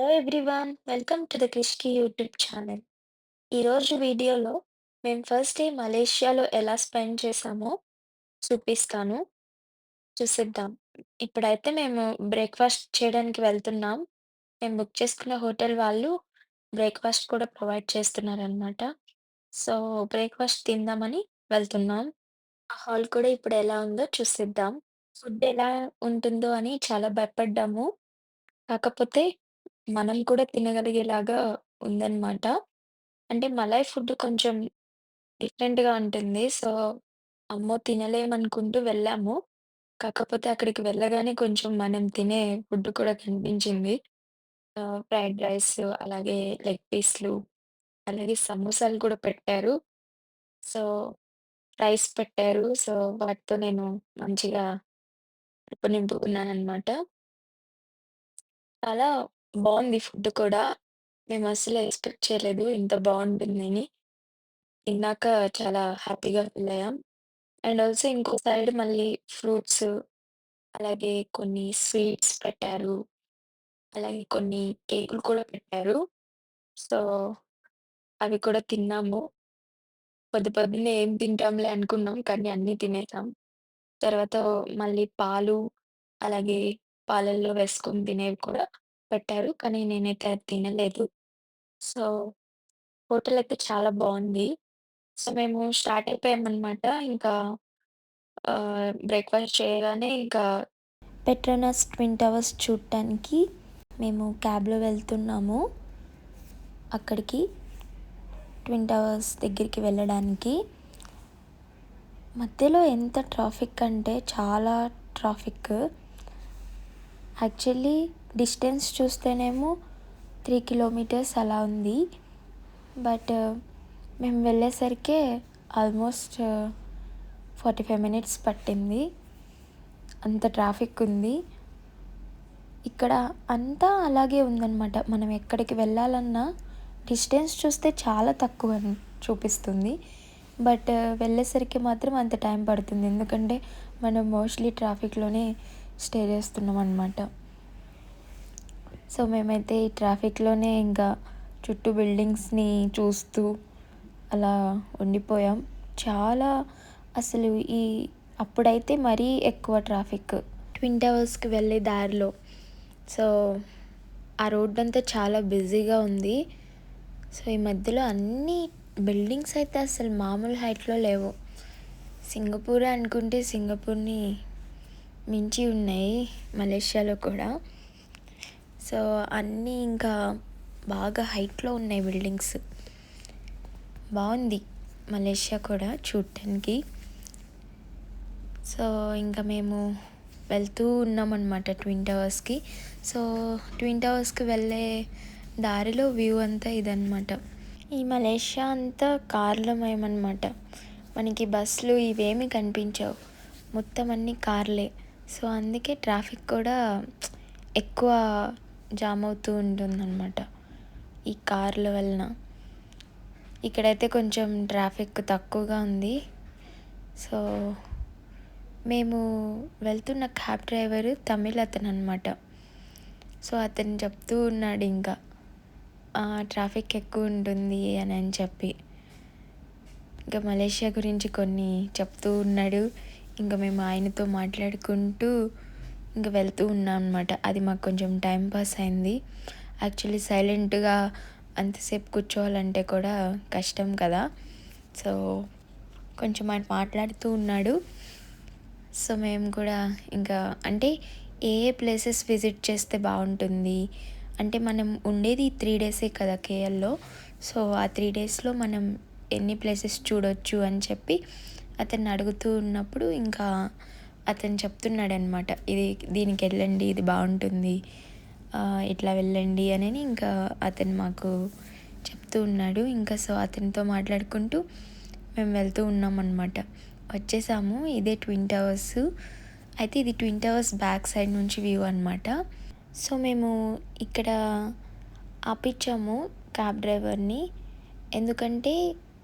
Hello everyone welcome to the Krishki YouTube channel ఈరోజు వీడియోలో మేము ఫస్ట్ డే మలేషియాలో ఎలా స్పెండ్ చేసామో చూపిస్తాను. చూసిద్దాం. ఇప్పుడైతే మేము బ్రేక్ఫాస్ట్ చేయడానికి వెళ్తున్నాం. మేము బుక్ చేసుకున్న హోటల్ వాళ్ళు బ్రేక్ఫాస్ట్ కూడా ప్రొవైడ్ చేస్తున్నారనమాట సో బ్రేక్ఫాస్ట్ తిందామని వెళ్తున్నాం. ఆ హాల్ కూడా ఇప్పుడు ఎలా ఉందో చూసిద్దాం. ఫుడ్ ఎలా ఉంటుందో అని చాలా భయపడ్డాము. కాకపోతే మనం కూడా తినగలిగేలాగా ఉందన్నమాట. అంటే మలాయ్ ఫుడ్ కొంచెం డిఫరెంట్‌గా ఉంటుంది. సో, అమ్మో! తినలేమనుకుంటూ వెళ్ళాము. కాకపోతే అక్కడికి వెళ్ళగానే కొంచెం మనం తినే ఫుడ్ కూడా కనిపించింది. ఆహ్, ఫ్రైడ్ రైస్ అలాగే లెగ్ పీస్‌లు, అలాగే సమోసాలు కూడా పెట్టారు. సో, రైస్ పెట్టారు. సో, వాటితో నేను మంచిగా కడుపు నింపుకున్నాననమాట. చాలా బావుంది ఫుడ్ కూడా. మేమసలు ఎక్స్‌పెక్ట్ చేయలేదు ఇంత బావుంటుందని. తిన్నాక చాలా హ్యాపీగా ఫీలయ్యాం. అండ్ ఆల్సో ఇంకో సైడ్ మళ్ళీ ఫ్రూట్స్, అలాగే కొన్ని స్వీట్స్ పెట్టారు. అలాగే కొన్ని కేకులు కూడా పెట్టారు. సో, అవి కూడా తిన్నాము. పొద్దు పొద్దున్నే ఏం తింటాంలే అనుకున్నాం. కానీ అన్నీ తినేసాం. తర్వాత మళ్ళీ పాలు, అలాగే పాలల్లో వేసుకొని తినేవి కూడా పెట్టారు. కానీ నేనైతే అది తినలేదు. సో, హోటలయితే చాలా బావుంది. సో, మేము స్టార్ట్ అయిపోయామనమాట. ఇంకా ఆహ్, బ్రేక్‌ఫాస్ట్ చేయగానే ఇంకా పెట్రోనాస్ ట్విన్ టవర్స్ చూడటానికి మేము క్యాబ్‌లో వెళ్తున్నాము. అక్కడికి ట్విన్ టవర్స్ దగ్గరికి వెళ్ళడానికి. మధ్యలో ఎంత ట్రాఫిక్ అంటే చాలా ట్రాఫిక్. యాక్చువల్లీ డిస్టెన్స్ చూస్తేనేమో త్రీ కిలోమీటర్స్ అలా ఉంది. బట్ మేము వెళ్ళేసరికే ఆల్మోస్ట్ 45 మినిట్స్ పట్టింది. అంత ట్రాఫిక్ ఉంది. ఇక్కడ అంతా అలాగే ఉందన్నమాట. మనం ఎక్కడికి వెళ్ళాలన్నా డిస్టెన్స్ చూస్తే చాలా తక్కువ చూపిస్తుంది. బట్ వెళ్ళేసరికి మాత్రం అంత టైం పడుతుంది. ఎందుకంటే మనం మోస్ట్‌లీ ట్రాఫిక్‌లోనే స్టే చేస్తున్నాం అనమాట సో, మేమైతే ఈ ట్రాఫిక్‌లోనే ఇంకా చుట్టూ బిల్డింగ్స్‌ని చూస్తూ అలా ఉండిపోయాం. చాలా అసలు ఈ అప్పుడైతే మరీ ఎక్కువ ట్రాఫిక్. ట్విన్ టవర్స్‌కి వెళ్ళే దారిలో. సో, ఆ రోడ్డు అంతా చాలా బిజీగా ఉంది. సో, ఈ మధ్యలో అన్నీ బిల్డింగ్స్ అయితే అసలు మామూలు హైట్‌లో లేవు. సింగపూర్ అనుకుంటే సింగపూర్‌ని మించి ఉన్నాయి మలేషియాలో కూడా. సో, అన్నీ ఇంకా బాగా హైట్‌లో ఉన్నాయి బిల్డింగ్స్. బాగుంది మలేషియా కూడా చూడటానికి. సో, ఇంకా మేము వెళ్తూ ఉన్నామన్నమాట ట్విన్ టవర్స్‌కి. సో, ట్విన్ టవర్స్‌కి వెళ్ళే దారిలో వ్యూ అంతా ఇదన్నమాట. ఈ మలేషియా అంతా కార్లమయమన్నమాట మనకి బస్సులు ఇవేమీ కనిపించవు. మొత్తం అన్నీ కార్లే. సో, అందుకే ట్రాఫిక్ కూడా ఎక్కువ జామ్ అవుతూ ఉంటుందన్నమాట. ఈ కార్ల వలన. ఇక్కడైతే కొంచెం ట్రాఫిక్ తక్కువగా ఉంది. సో, మేము వెళ్తున్న క్యాబ్ డ్రైవరు తమిళ్ అనమాట సో, అతను చెప్తూ ఉన్నాడు ఇంకా. ట్రాఫిక్ ఎక్కువ ఉంటుంది అని అని చెప్పి. ఇంకా మలేషియా గురించి కొన్ని చెప్తూ ఉన్నాడు. ఇంకా మేము ఆయనతో మాట్లాడుకుంటూ ఇంకా వెళ్తూ ఉన్నాం అనమాట. అది మాకు కొంచెం టైం పాస్ అయింది. యాక్చువల్లీ సైలెంట్‌గా అంతసేపు కూర్చోవాలంటే కూడా కష్టం కదా! సో, కొంచెం ఆయన మాట్లాడుతూ ఉన్నాడు. సో, మేము కూడా ఇంకా అంటే ఏ ఏ ప్లేసెస్ విజిట్ చేస్తే బాగుంటుంది అంటే మనం ఉండేది త్రీ డేసే కదా కేఎల్‌లో. సో, ఆ త్రీ డేస్‌లో మనం ఎన్ని ప్లేసెస్ చూడొచ్చు అని చెప్పి అతన్ని అడుగుతూ ఉన్నప్పుడు ఇంకా అతను చెప్తున్నాడనమాట. ఇది దీనికి వెళ్ళండి ఇది బాగుంటుంది ఇట్లా వెళ్ళండి అని ఇంకా అతను మాకు చెప్తూ ఉన్నాడు. ఇంకా సో, అతనితో మాట్లాడుకుంటూ మేము వెళ్తూ ఉన్నామన్నమాట వచ్చేసాము. ఇదే ట్విన్ టవర్స్. అయితే ఇది ట్విన్ టవర్స్ బ్యాక్ సైడ్ నుంచి వ్యూ అనమాట. సో, మేము ఇక్కడ ఆపించాము క్యాబ్ డ్రైవర్‌ని. ఎందుకంటే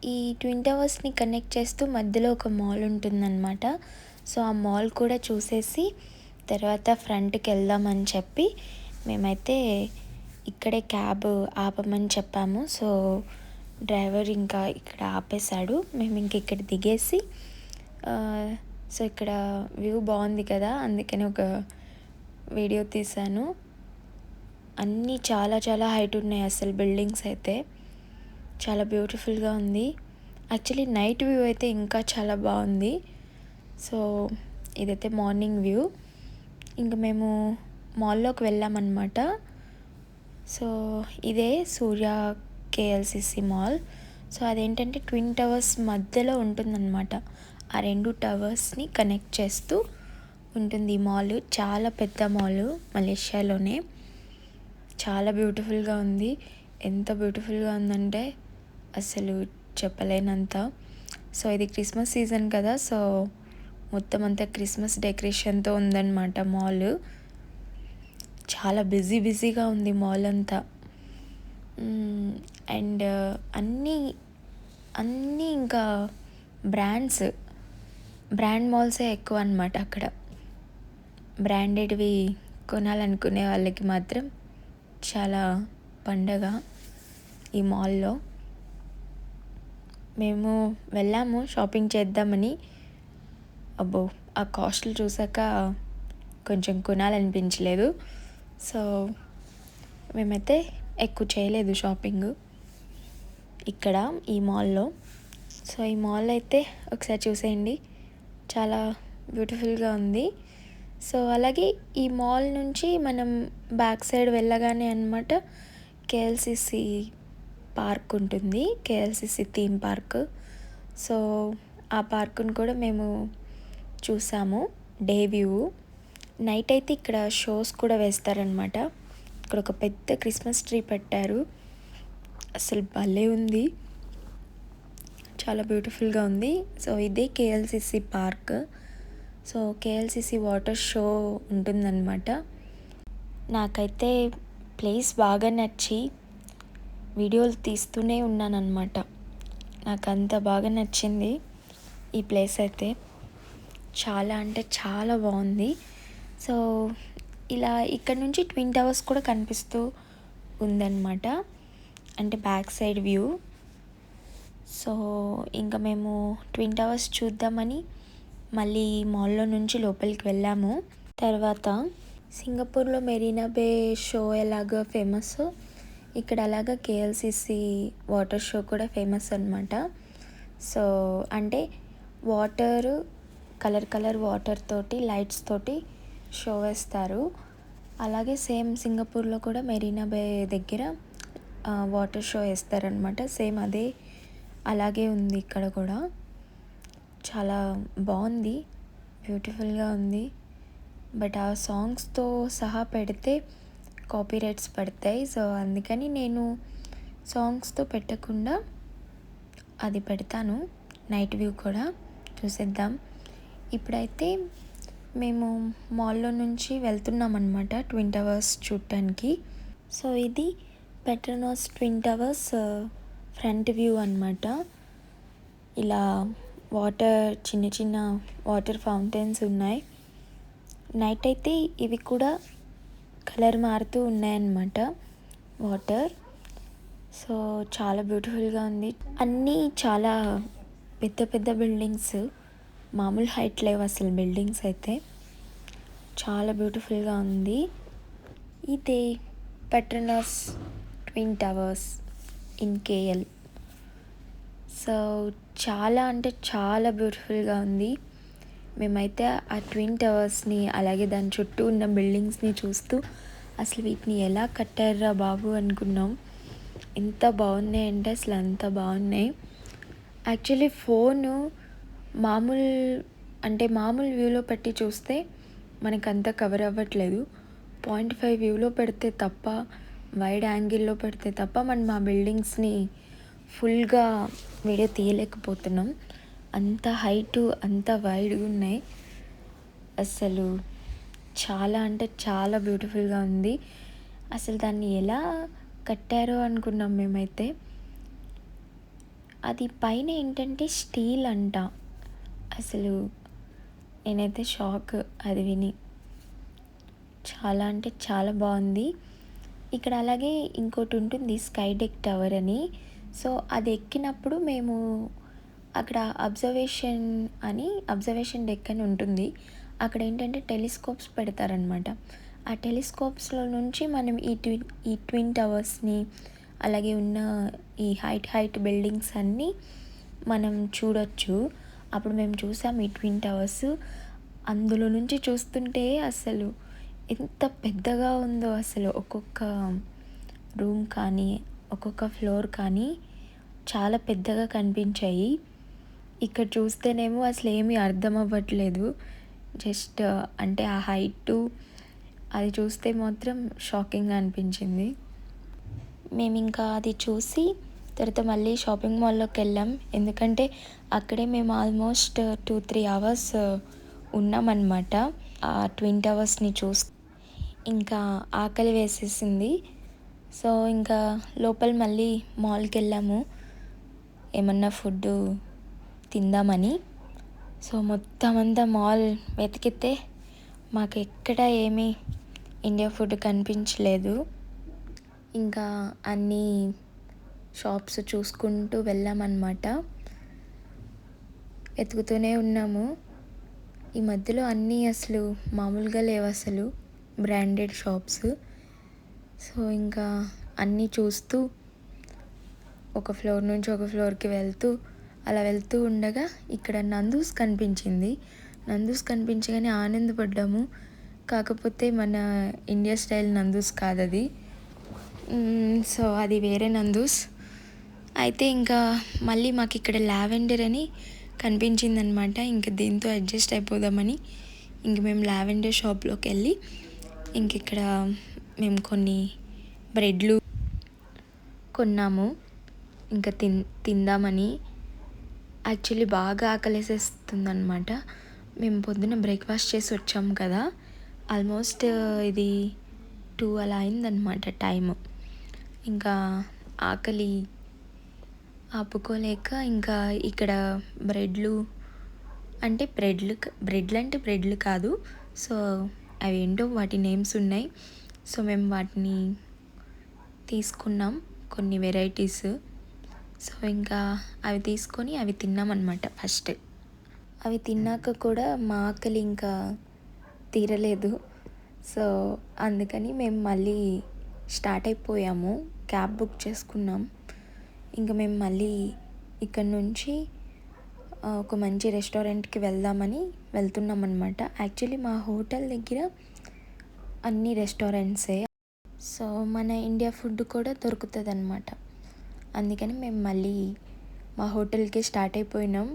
ఈ ట్విన్ టవర్స్‌ని కనెక్ట్ చేస్తూ మధ్యలో ఒక మాల్ ఉంటుందన్నమాట. సో, ఆ మాల్ కూడా చూసేసి తర్వాత ఫ్రంట్కి వెళ్దామని చెప్పి మేమైతే ఇక్కడే క్యాబ్ ఆపమని చెప్పాము. సో డ్రైవర్ ఇంకా ఇక్కడ ఆపేశాడు. మేము ఇంక ఇక్కడ దిగేసి సో ఇక్కడ వ్యూ బాగుంది కదా అందుకని ఒక వీడియో తీశాను. అన్నీ చాలా చాలా హైట్ ఉన్నాయి అసలు బిల్డింగ్స్ అయితే. చాలా బ్యూటిఫుల్గా ఉంది. యాక్చువల్లీ నైట్ వ్యూ అయితే ఇంకా చాలా బాగుంది. సో ఇదైతే మార్నింగ్ వ్యూ. ఇంకా మేము మాల్లోకి వెళ్ళామన్నమాట. సో ఇదే సూర్య కేఎల్సిసి మాల్. సో అదేంటంటే ట్విన్ టవర్స్ మధ్యలో ఉంటుందన్నమాట. ఆ రెండు టవర్స్ని కనెక్ట్ చేస్తూ ఉంటుంది ఈ మాల్. చాలా పెద్ద మాల్ మలేషియాలోనే. చాలా బ్యూటిఫుల్గా ఉంది. ఎంత బ్యూటిఫుల్గా ఉందంటే అసలు చెప్పలేనంత. సో ఇది క్రిస్మస్ సీజన్ కదా సో మొత్తం అంతా క్రిస్మస్ డెకరేషన్తో ఉందన్నమాట మాల్. చాలా బిజీ బిజీగా ఉంది మాల్ అంతా. అండ్ అన్నీ అన్నీ ఇంకా బ్రాండ్స్ బ్రాండ్ మాల్సే ఎక్కువ అనమాట అక్కడ. బ్రాండెడ్వి కొనాలనుకునే వాళ్ళకి మాత్రం చాలా పండగ ఈ మాల్లో. మేము వెళ్ళాము షాపింగ్ చేద్దామని అబ్బో ఆ కాస్ట్లు చూసాక కొంచెం కొనాలనిపించలేదు. సో మేమైతే ఎక్కువ చేయలేదు షాపింగ్ ఇక్కడ ఈ మాల్లో. సో ఈ మాల్ అయితే ఒకసారి చూసేయండి. చాలా బ్యూటిఫుల్గా ఉంది. సో అలాగే ఈ మాల్ నుంచి మనం బ్యాక్ సైడ్ వెళ్ళగానే అనమాట కేఎల్సిసి పార్క్ ఉంటుంది. KLCC theme park. సో ఆ పార్కును కూడా మేము చూసాము. డే వ్యూ నైట్ అయితే ఇక్కడ షోస్ కూడా వేస్తారనమాట ఇక్కడ ఒక పెద్ద క్రిస్మస్ ట్రీ పెట్టారు. అసలు భలే ఉంది. చాలా బ్యూటిఫుల్గా ఉంది. సో ఇదే KLCC park. So KLCC water show ఉంటుందన్నమాట. నాకైతే ప్లేస్ బాగా నచ్చి వీడియోలు తీస్తూనే ఉన్నానన్నమాట. నాకు అంత బాగా నచ్చింది ఈ ప్లేస్ అయితే. చాలా అంటే చాలా బాగుంది. సో ఇలా ఇక్కడ నుంచి ట్విన్ టవర్స్ కూడా కనిపిస్తూ ఉందన్నమాట. అంటే బ్యాక్ సైడ్ వ్యూ సో ఇంకా మేము ట్విన్ టవర్స్ చూద్దామని మళ్ళీ మాల్లో నుంచి లోపలికి వెళ్ళాము. తర్వాత సింగపూర్లో మెరీనా బే షో ఎలాగో ఫేమస్ ఇక్కడ అలాగా కేఎల్సిసి వాటర్ షో కూడా ఫేమస్ అనమాట సో అంటే వాటర్ కలర్ కలర్ వాటర్ తోటి లైట్స్ తోటి షో వేస్తారు. అలాగే సేమ్ సింగపూర్లో కూడా మెరీనా బే దగ్గర వాటర్ షో వేస్తారనమాట సేమ్ అదే అలాగే ఉంది ఇక్కడ కూడా. చాలా బాగుంది బ్యూటిఫుల్గా ఉంది. బట్ ఆ సాంగ్స్తో సహా పెడితే కాపీ రైట్స్ పడతాయి. సో అందుకని నేను సాంగ్స్తో పెట్టకుండా అది పెడతాను. నైట్ వ్యూ కూడా చూసేద్దాం. ఇప్పుడైతే మేము మాల్లో నుంచి వెళ్తున్నాం అనమాట ట్విన్ టవర్స్ చూడటానికి సో ఇది Petronas twin towers front view అనమాట ఇలా వాటర్ చిన్న చిన్న వాటర్ ఫౌంటైన్స్ ఉన్నాయి. నైట్ అయితే ఇవి కూడా కలర్ మారుతూ ఉన్నాయన్నమాట వాటర్ సో చాలా బ్యూటిఫుల్గా ఉంది. అన్నీ చాలా పెద్ద పెద్ద బిల్డింగ్స్ మామూలు హైట్ లేవు అసలు బిల్డింగ్స్ అయితే. చాలా బ్యూటిఫుల్గా ఉంది. ఇదే Petronas twin towers in KL so చాలా అంటే చాలా బ్యూటిఫుల్గా ఉంది. మేమైతే ఆ ట్విన్ టవర్స్ని అలాగే దాని చుట్టూ ఉన్న బిల్డింగ్స్ని చూస్తూ అసలు వీటిని ఎలా కట్టారా బాబు అనుకున్నాం. ఎంత బాగున్నాయి అంటే అసలు అంత బాగున్నాయి. యాక్చువల్లీ ఫోను మామూలు అంటే మామూలు వ్యూలో పెట్టి చూస్తే మనకు అంత కవర్ అవ్వట్లేదు. పాయింట్ ఫైవ్ వ్యూలో పెడితే తప్ప వైడ్ యాంగిల్లో పెడితే తప్ప మనం ఆ బిల్డింగ్స్ని ఫుల్గా వీడియో తీయలేకపోతున్నాం. అంత హైటు అంత వైడ్గా ఉన్నాయి. అసలు చాలా అంటే చాలా బ్యూటిఫుల్గా ఉంది. అసలు దాన్ని ఎలా కట్టారో అనుకున్నాం మేమైతే. అది పైన ఏంటంటే స్టీల్ అంట. అసలు నేనైతే షాక్ అది విని. చాలా అంటే చాలా బాగుంది. ఇక్కడ అలాగే ఇంకోటి ఉంటుంది స్కై డెక్ టవర్ అని. సో అది ఎక్కినప్పుడు మేము అక్కడ అబ్జర్వేషన్ అని అబ్జర్వేషన్ డెక్ అని ఉంటుంది. అక్కడ ఏంటంటే టెలిస్కోప్స్ పెడతారనమాట ఆ టెలిస్కోప్స్లో నుంచి మనం ఈ ట్విన్ ఈ ట్విన్ టవర్స్ని అలాగే ఉన్న ఈ హైట్ హైట్ బిల్డింగ్స్ అన్నీ మనం చూడొచ్చు. అప్పుడు మేము చూసాం ఈ ట్విన్ టవర్స్ అందులో నుంచి చూస్తుంటే అసలు ఎంత పెద్దగా ఉందో అసలు. ఒక్కొక్క రూమ్ కానీ ఒక్కొక్క ఫ్లోర్ కానీ చాలా పెద్దగా కనిపించాయి. ఇక్కడ చూస్తేనేమో అసలు ఏమీ అర్థం అవ్వట్లేదు. జస్ట్ అంటే ఆ హైటు అది చూస్తే మాత్రం షాకింగ్ అనిపించింది. మేము ఇంకా అది చూసి తర్వాత మళ్ళీ షాపింగ్ మాల్లోకి వెళ్ళాం. ఎందుకంటే అక్కడే మేము ఆల్మోస్ట్ టూ త్రీ అవర్స్ ఉన్నామన్నమాట. ఆ ట్విన్ టవర్స్ని చూస్ ఇంకా ఆకలి వేసేసింది. సో ఇంకా లోపల మళ్ళీ మాల్కి వెళ్ళాము. ఏమన్నా ఫుడ్ తిందామని. సో మొత్తం అంతా మాల్ వెతికితే మాకు ఎక్కడ ఏమీ ఇండియా ఫుడ్ కనిపించలేదు. ఇంకా అన్నీ షాప్స్ చూసుకుంటూ వెళ్ళామన్నమాట. వెతుకుతూనే ఉన్నాము. ఈ మధ్యలో అన్నీ అసలు మామూలుగా లేవు అసలు. Branded shops. సో ఇంకా అన్నీ చూస్తూ ఒక ఫ్లోర్ నుంచి ఒక ఫ్లోర్కి వెళ్తూ అలా వెళ్తూ ఉండగా ఇక్కడ నందూస్ కనిపించింది. నందూస్ కనిపించగానే ఆనందపడ్డాము. కాకపోతే మన ఇండియా స్టైల్ నందూస్ కాదు అది సో అది వేరే నందూస్. అయితే ఇంకా మళ్ళీ మాకు ఇక్కడ లావెండర్ అని కనిపించిందనమాట. ఇంకా దీంతో అడ్జస్ట్ అయిపోదామని ఇంక మేము లావెండర్ షాప్లోకి వెళ్ళి ఇంక ఇక్కడ మేము కొన్ని బ్రెడ్లు కొన్నాము. ఇంకా తిన్ తిందామని యాక్చువల్లీ బాగా ఆకలేసేస్తుంది అనమాట మేము పొద్దున బ్రేక్ఫాస్ట్ చేసి వచ్చాము కదా. ఆల్మోస్ట్ ఇది టూ అలా అయిందనమాట టైము. ఇంకా ఆకలి ఆపుకోలేక ఇంకా ఇక్కడ బ్రెడ్లు అంటే బ్రెడ్లు బ్రెడ్లు అంటే బ్రెడ్లు కాదు. సో అవి ఏంటో వాటి నేమ్స్ ఉన్నాయి. సో మేము వాటిని తీసుకున్నాం కొన్ని వెరైటీస్. సో ఇంకా అవి తీసుకొని అవి తిన్నామన్నమాట ఫస్ట్. అవి తిన్నాక కూడా మా ఆకలి ఇంకా తీరలేదు. సో అందుకని మేము మళ్ళీ స్టార్ట్ అయిపోయాము. క్యాబ్ బుక్ చేసుకున్నాం. ఇంకా మేము మళ్ళీ ఇక్కడ నుంచి ఒక మంచి రెస్టారెంట్కి వెళ్దామని వెళ్తున్నాం అనమాట యాక్చువల్లీ మా హోటల్ దగ్గర అన్ని రెస్టారెంట్సే. సో మన ఇండియా ఫుడ్ కూడా దొరుకుతుంది అనమాట అందుకని మేము మళ్ళీ మా హోటల్కి స్టార్ట్ అయిపోయినాం.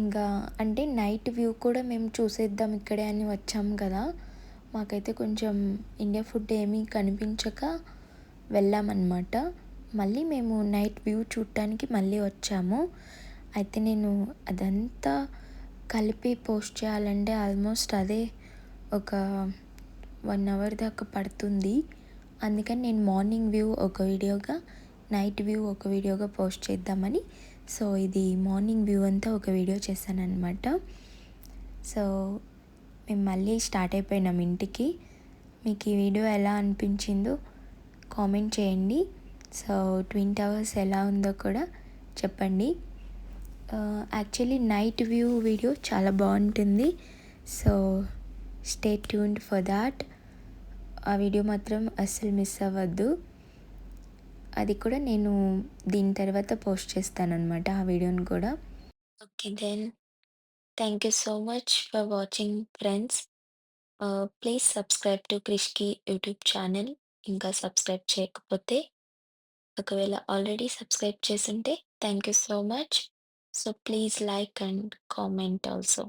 ఇంకా అంటే నైట్ వ్యూ కూడా మేము చూసేద్దాం ఇక్కడే అని వచ్చాం కదా. మాకైతే కొంచెం ఇండియా ఫుడ్ ఏమీ కనిపించక వెళ్ళామన్నమాట. మళ్ళీ మేము నైట్ వ్యూ చూడటానికి మళ్ళీ వచ్చాము. అయితే నేను అదంతా కలిపి పోస్ట్ చేయాలంటే ఆల్మోస్ట్ అదే ఒక వన్ అవర్ దాకా పడుతుంది. అందుకని నేను మార్నింగ్ వ్యూ ఒక వీడియోగా నైట్ వ్యూ ఒక వీడియోగా పోస్ట్ చేద్దామని సో ఇది మార్నింగ్ వ్యూ అంతా ఒక వీడియో చేశాను అనమాట సో మేము మళ్ళీ స్టార్ట్ అయిపోయినాం ఇంటికి. మీకు ఈ వీడియో ఎలా అనిపించిందో కామెంట్ చేయండి. సో ట్విన్ టవర్స్ ఎలా ఉందో కూడా చెప్పండి. యాక్చువల్లీ నైట్ వ్యూ వీడియో చాలా బాగుంటుంది. So stay tuned for that. ఆ వీడియో మాత్రం అస్సలు మిస్ అవ్వద్దు. అది కూడా నేను దీని తర్వాత పోస్ట్ చేస్తాను అనమాట ఆ వీడియోని కూడా. Okay then thank you so much for watching friends please subscribe to Krishki YouTube channel ఇంకా సబ్స్క్రైబ్ చేయకపోతే ఒకవేళ ఆల్రెడీ సబ్స్క్రైబ్ చేసుంటే thank you so much. So please like and comment also.